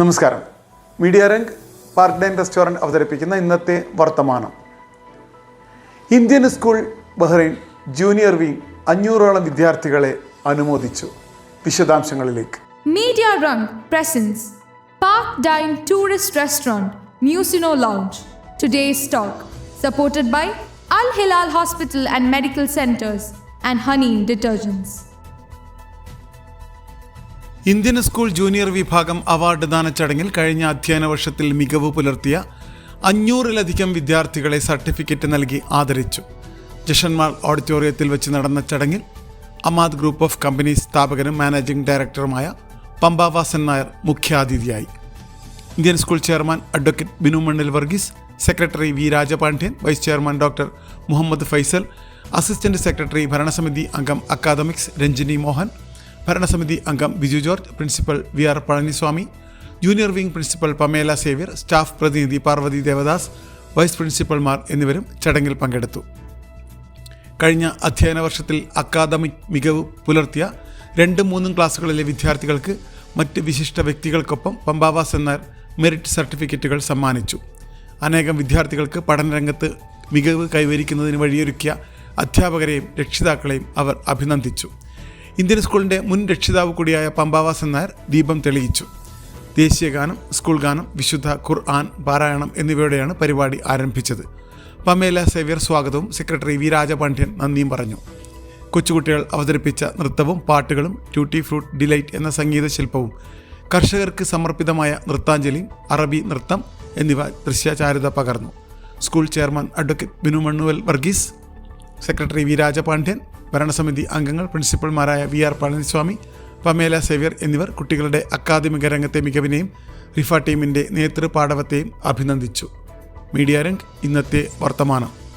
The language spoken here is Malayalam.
നമസ്കാരം. Media Rang part time restaurant അവതരിപ്പിക്കുന്ന ഇന്നത്തെ വർത്തമാനം. Indian school Bahrain junior wing അഞ്ഞൂറോളം വിദ്യാർത്ഥികളെ അനുമോദിച്ചു. വിശദാംശങ്ങളിലേക്ക്. Media റംഗ് presence. Park dine tourist restaurant മ്യൂസിനോ lounge. Today stock supported by Al Hilal hospital and medical centres and honey detergents Indian school junior വിഭാഗം അവാർഡ് ദാന ചടങ്ങിൽ കഴിഞ്ഞ അധ്യയന വർഷത്തിൽ മികവ് പുലർത്തിയ അഞ്ഞൂറിലധികം വിദ്യാർത്ഥികളെ സർട്ടിഫിക്കറ്റ് നൽകി ആദരിച്ചു. ജഷന്മാൾ ഓഡിറ്റോറിയത്തിൽ വെച്ച് നടന്ന ചടങ്ങിൽ അമാദ് ഗ്രൂപ്പ് ഓഫ് കമ്പനി സ്ഥാപകനും മാനേജിംഗ് ഡയറക്ടറുമായ പമ്പാവാസൻ നായർ മുഖ്യാതിഥിയായി. Indian school chairman advocate Binu Mannil Varghese secretary V Rajapandian vice chairman doctor Muhammad Faisal assistant secretary ഭരണസമിതി അംഗം അക്കാദമിക്സ് രഞ്ജിനി മോഹൻ ഭരണസമിതി അംഗം Biju George principal V R Palaniswamy junior wing principal Pamela Xavier staff പ്രതിനിധി പാർവതി ദേവദാസ് വൈസ് പ്രിൻസിപ്പൽമാർ എന്നിവരും ചടങ്ങിൽ പങ്കെടുത്തു. കഴിഞ്ഞ അധ്യയന വർഷത്തിൽ അക്കാദമിക് മികവ് പുലർത്തിയ രണ്ടും മൂന്നും ക്ലാസ്സുകളിലെ വിദ്യാർത്ഥികൾക്ക് മറ്റ് വിശിഷ്ട വ്യക്തികൾക്കൊപ്പം പമ്പാവാസ് എന്ന മെറിറ്റ് സർട്ടിഫിക്കറ്റുകൾ സമ്മാനിച്ചു. അനേകം വിദ്യാർത്ഥികൾക്ക് പഠനരംഗത്ത് മികവ് കൈവരിക്കുന്നതിന് വഴിയൊരുക്കിയ അധ്യാപകരെയും രക്ഷിതാക്കളെയും അവർ അഭിനന്ദിച്ചു. ഇന്ത്യൻ സ്കൂളിന്റെ മുൻ രക്ഷിതാവ് കൂടിയായ പമ്പാവാസൻ നായർ ദീപം തെളിയിച്ചു. ദേശീയഗാനം സ്കൂൾ ഗാനം വിശുദ്ധ ഖുർആൻ പാരായണം എന്നിവയോടെയാണ് പരിപാടി ആരംഭിച്ചത്. പമേല സേവ്യർ സ്വാഗതവും സെക്രട്ടറി വി രാജപാണ്ഡ്യൻ നന്ദിയും പറഞ്ഞു. കൊച്ചുകുട്ടികൾ അവതരിപ്പിച്ച നൃത്തവും പാട്ടുകളും ട്യൂട്ടി ഫ്രൂട്ട് ഡിലൈറ്റ് എന്ന സംഗീത ശില്പവും കർഷകർക്ക് സമർപ്പിതമായ നൃത്താഞ്ജലി അറബി നൃത്തം എന്നിവ ദൃശ്യചാരുത പകർന്നു. School chairman advocate Binu Mannuval Varghese secretary V Rajapandian ഭരണസമിതി അംഗങ്ങൾ പ്രിൻസിപ്പൽമാരായ V R Palaniswamy Pamela Xavier എന്നിവർ കുട്ടികളുടെ അക്കാദമിക രംഗത്തെ മികവിനെയും റിഫ ടീമിന്റെ നേതൃപാടവത്തെയും അഭിനന്ദിച്ചു. മീഡിയ രംഗ് ഇന്നത്തെ വർത്തമാനം.